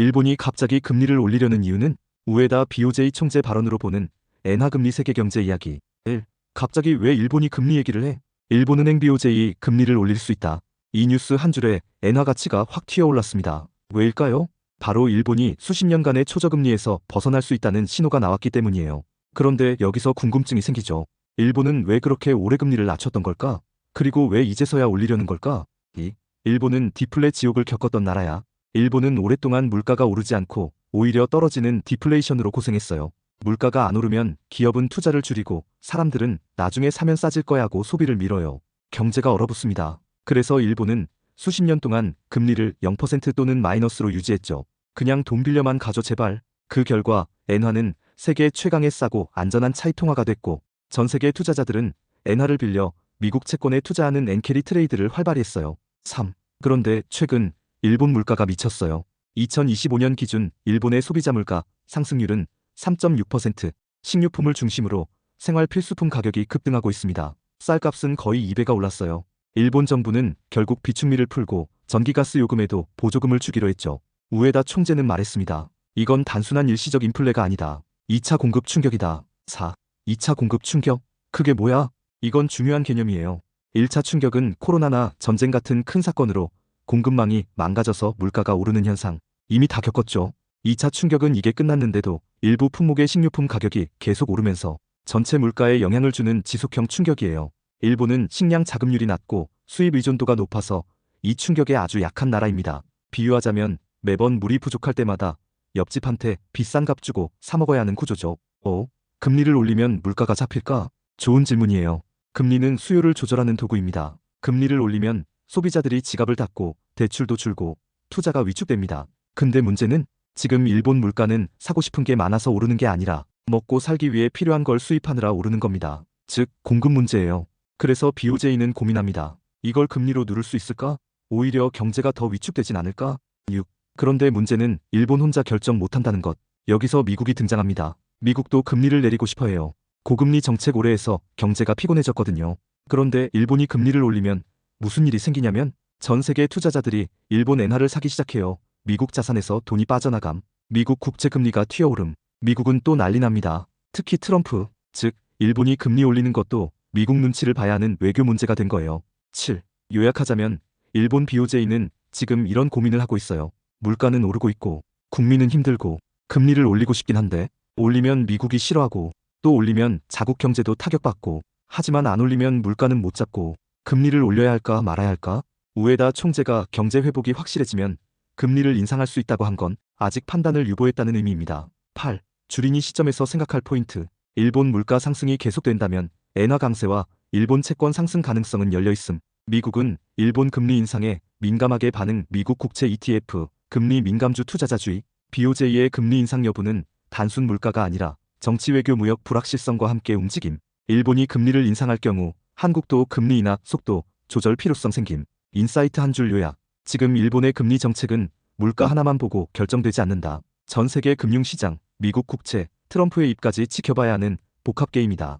일본이 갑자기 금리를 올리려는 이유는 우에다 BOJ 총재 발언으로 보는 엔화 금리 세계 경제 이야기. 1. 갑자기 왜 일본이 금리 얘기를 해? 일본은행 BOJ 금리를 올릴 수 있다. 이 뉴스 한 줄에 엔화 가치가 확 튀어올랐습니다. 왜일까요? 바로 일본이 수십 년간의 초저금리에서 벗어날 수 있다는 신호가 나왔기 때문이에요. 그런데 여기서 궁금증이 생기죠. 일본은 왜 그렇게 오래 금리를 낮췄던 걸까? 그리고 왜 이제서야 올리려는 걸까? 2. 일본은 디플레 지옥을 겪었던 나라야. 일본은 오랫동안 물가가 오르지 않고 오히려 떨어지는 디플레이션으로 고생했어요. 물가가 안 오르면 기업은 투자를 줄이고 사람들은 나중에 사면 싸질 거야 하고 소비를 밀어요. 경제가 얼어붙습니다. 그래서 일본은 수십 년 동안 금리를 0% 또는 마이너스로 유지했죠. 그냥 돈 빌려만 가져 제발. 그 결과 엔화는 세계 최강의 싸고 안전한 차이통화가 됐고 전 세계 투자자들은 엔화를 빌려 미국 채권에 투자하는 엔캐리 트레이드를 활발히 했어요. 3. 그런데 최근 일본 물가가 미쳤어요. 2025년 기준 일본의 소비자 물가 상승률은 3.6%, 식료품을 중심으로 생활 필수품 가격이 급등하고 있습니다. 쌀값은 거의 2배가 올랐어요. 일본 정부는 결국 비축미를 풀고 전기가스 요금에도 보조금을 주기로 했죠. 우에다 총재는 말했습니다. 이건 단순한 일시적 인플레가 아니다. 2차 공급 충격이다. 4. 2차 공급 충격? 그게 뭐야? 이건 중요한 개념이에요. 1차 충격은 코로나나 전쟁 같은 큰 사건으로 공급망이 망가져서 물가가 오르는 현상. 이미 다 겪었죠. 2차 충격은 이게 끝났는데도 일부 품목의 식료품 가격이 계속 오르면서 전체 물가에 영향을 주는 지속형 충격이에요. 일본은 식량 자급률이 낮고 수입 의존도가 높아서 이 충격에 아주 약한 나라입니다. 비유하자면 매번 물이 부족할 때마다 옆집한테 비싼 값 주고 사 먹어야 하는 구조죠. 어? 금리를 올리면 물가가 잡힐까? 좋은 질문이에요. 금리는 수요를 조절하는 도구입니다. 금리를 올리면 소비자들이 지갑을 닫고 대출도 줄고 투자가 위축됩니다. 근데 문제는 지금 일본 물가는 사고 싶은 게 많아서 오르는 게 아니라 먹고 살기 위해 필요한 걸 수입하느라 오르는 겁니다. 즉, 공급 문제예요. 그래서 BOJ는 고민합니다. 이걸 금리로 누를 수 있을까? 오히려 경제가 더 위축되진 않을까? 6. 그런데 문제는 일본 혼자 결정 못한다는 것. 여기서 미국이 등장합니다. 미국도 금리를 내리고 싶어 해요. 고금리 정책 오래해서 경제가 피곤해졌거든요. 그런데 일본이 금리를 올리면 무슨 일이 생기냐면 전 세계 투자자들이 일본 엔화를 사기 시작해요. 미국 자산에서 돈이 빠져나감. 미국 국채 금리가 튀어오름. 미국은 또 난리 납니다. 특히 트럼프, 즉 일본이 금리 올리는 것도 미국 눈치를 봐야 하는 외교 문제가 된 거예요. 7. 요약하자면 일본 BOJ는 지금 이런 고민을 하고 있어요. 물가는 오르고 있고 국민은 힘들고 금리를 올리고 싶긴 한데 올리면 미국이 싫어하고 또 올리면 자국 경제도 타격받고 하지만 안 올리면 물가는 못 잡고 금리를 올려야 할까 말아야 할까? 우에다 총재가 경제 회복이 확실해지면 금리를 인상할 수 있다고 한 건 아직 판단을 유보했다는 의미입니다. 8. 주린이 시점에서 생각할 포인트. 일본 물가 상승이 계속된다면 엔화 강세와 일본 채권 상승 가능성은 열려 있음. 미국은 일본 금리 인상에 민감하게 반응 미국 국채 ETF, 금리 민감주 투자자주의, BOJ의 금리 인상 여부는 단순 물가가 아니라 정치 외교 무역 불확실성과 함께 움직임. 일본이 금리를 인상할 경우 한국도 금리 인하 속도 조절 필요성 생김. 인사이트 한 줄 요약. 지금 일본의 금리 정책은 물가 하나만 보고 결정되지 않는다. 전 세계 금융시장, 미국 국채, 트럼프의 입까지 지켜봐야 하는 복합 게임이다.